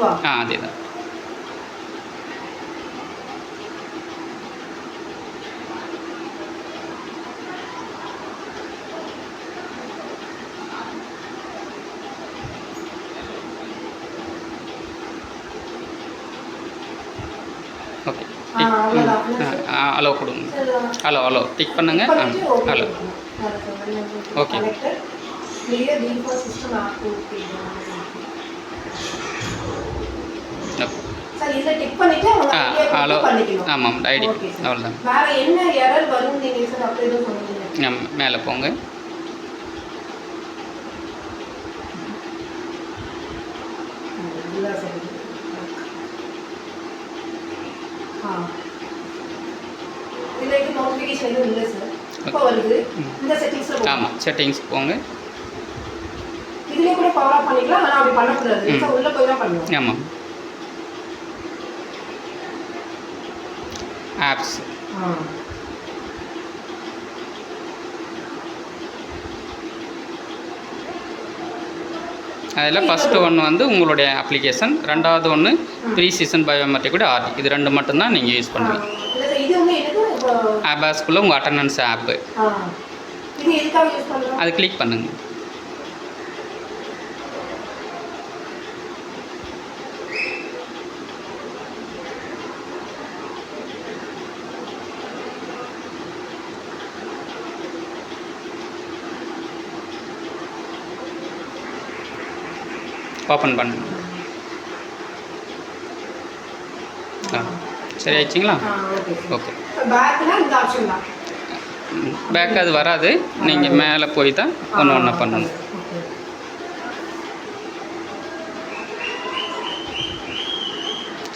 இதுவா ஆ அதே தான் ஓகே. ஹலோ கொடுங்க ஹலோ ஹலோ டிக் பண்ணுங்க ஹலோ ஓகே. ஹலோ. ஆமாம் ஐடி. அவ்வளோதான். ஆமாம் மேலே போங்க. ஆமாம் செட்டிங்ஸ் போங்க. இதுலயே கூட பவர் ஆஃப் பண்ணிக்கலாம் ஆனா அப்படி பண்ணக்கூடாது. ம். சார் உள்ள போய் தான் பண்ணுவோம். ஆமாம். ஆப்ஸ் அதில் ஃபஸ்ட்டு ஒன்று வந்து உங்களுடைய அப்ளிகேஷன் ரெண்டாவது ஒன்று ப்ரீ சீசன் பயோமெட்ரிக் கூட ஆர்டி இது ரெண்டு மட்டும்தான் நீங்கள் யூஸ் பண்ணுவீங்க. ஆபாஸ்க்குள்ளே உங்கள் அட்டண்டன்ஸ் ஆப்பு அது கிளிக் பண்ணுங்கள் ஓப்பன் பண்ணுங்க சரி ஆயிடுச்சிங்களா? ஓகே. பேக் அது வராது. நீங்கள் மேலே போய் தான் ஒன்று ஒன்றா பண்ணணும்.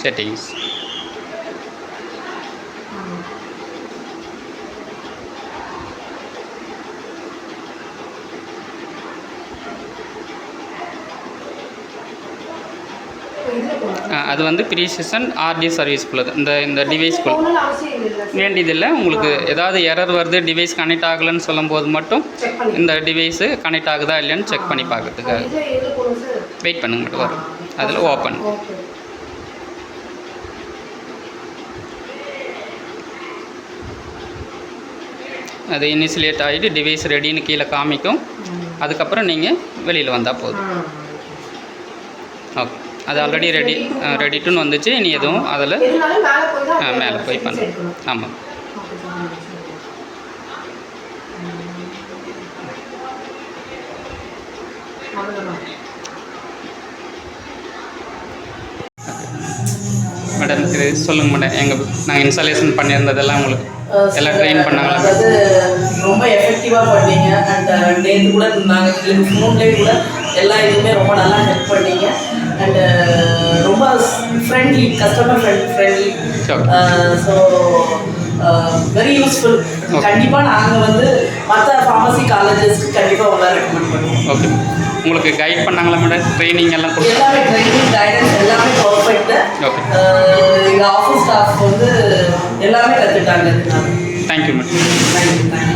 செட்டிங்ஸ் அது வந்து ப்ரீ சீசன் ஆர்டி சர்வீஸ்க்குள்ளது இந்த இந்த டிவைஸ்க்குள்ள வேண்டியதில்லை. உங்களுக்கு ஏதாவது எரர் வருது டிவைஸ் கனெக்ட் ஆகலைன்னு சொல்லும்போது மட்டும் செக் பண்ணி இந்த டிவைஸு கனெக்ட் ஆகுதா இல்லையான்னு செக் பண்ணி பார்க்கறதுக்கு இது எது போகணும் சார் வெயிட் பண்ணுங்க மட்டும் வரும். அதில் ஓப்பன் அது இனிஷியேட் ஆகிட்டு டிவைஸ் ரெடின்னு கீழே காமிக்கும். அதுக்கப்புறம் நீங்கள் வெளியில் வந்தால் போதும். ஓகே அது ஆல்ரெடி ரெடி ரெடிட்டுன்னு வந்துச்சு. இனி எதுவும் அதில் மேலே போய் எடுக்கணும். ஆமாம் மேடம் இது சொல்லுங்கள் மேடம் எங்கள் நாங்கள் இன்ஸ்டாலேஷன் பண்ணியிருந்ததெல்லாம் உங்களுக்கு எல்லாம் ட்ரெயின் பண்ணாங்களா? அதாவது ரொம்ப எஃபெக்டிவாக பண்ணீங்க. அண்ட் நேற்று கூட நாங்கள் ஃபோன்லேயே கூட எல்லா இதுவுமே ரொம்ப நல்லா ஹெல்ப் பண்ணீங்க. அண்ட் ரொம்ப friendly customer friend friendly. So very useful. கண்டிப்பாக நாங்கள் வந்து மற்ற ஃபார்மசி காலேஜஸ்க்கு கண்டிப்பாக உங்களை ரெக்கமெண்ட் பண்ணுவோம். ஓகே உங்களுக்கு கைட் பண்ணாங்களா மேடம் ட்ரைனிங் எல்லாம் கொடுத்து? எல்லாமே ட்ரைனிங் கைடன்ஸ் எல்லாமே பர்ஃபெக்ட்டு எங்கள் ஆஃபீஸ் ஸ்டாஃப் வந்து எல்லாமே கற்றுட்டாங்க thank you madam thank you thank you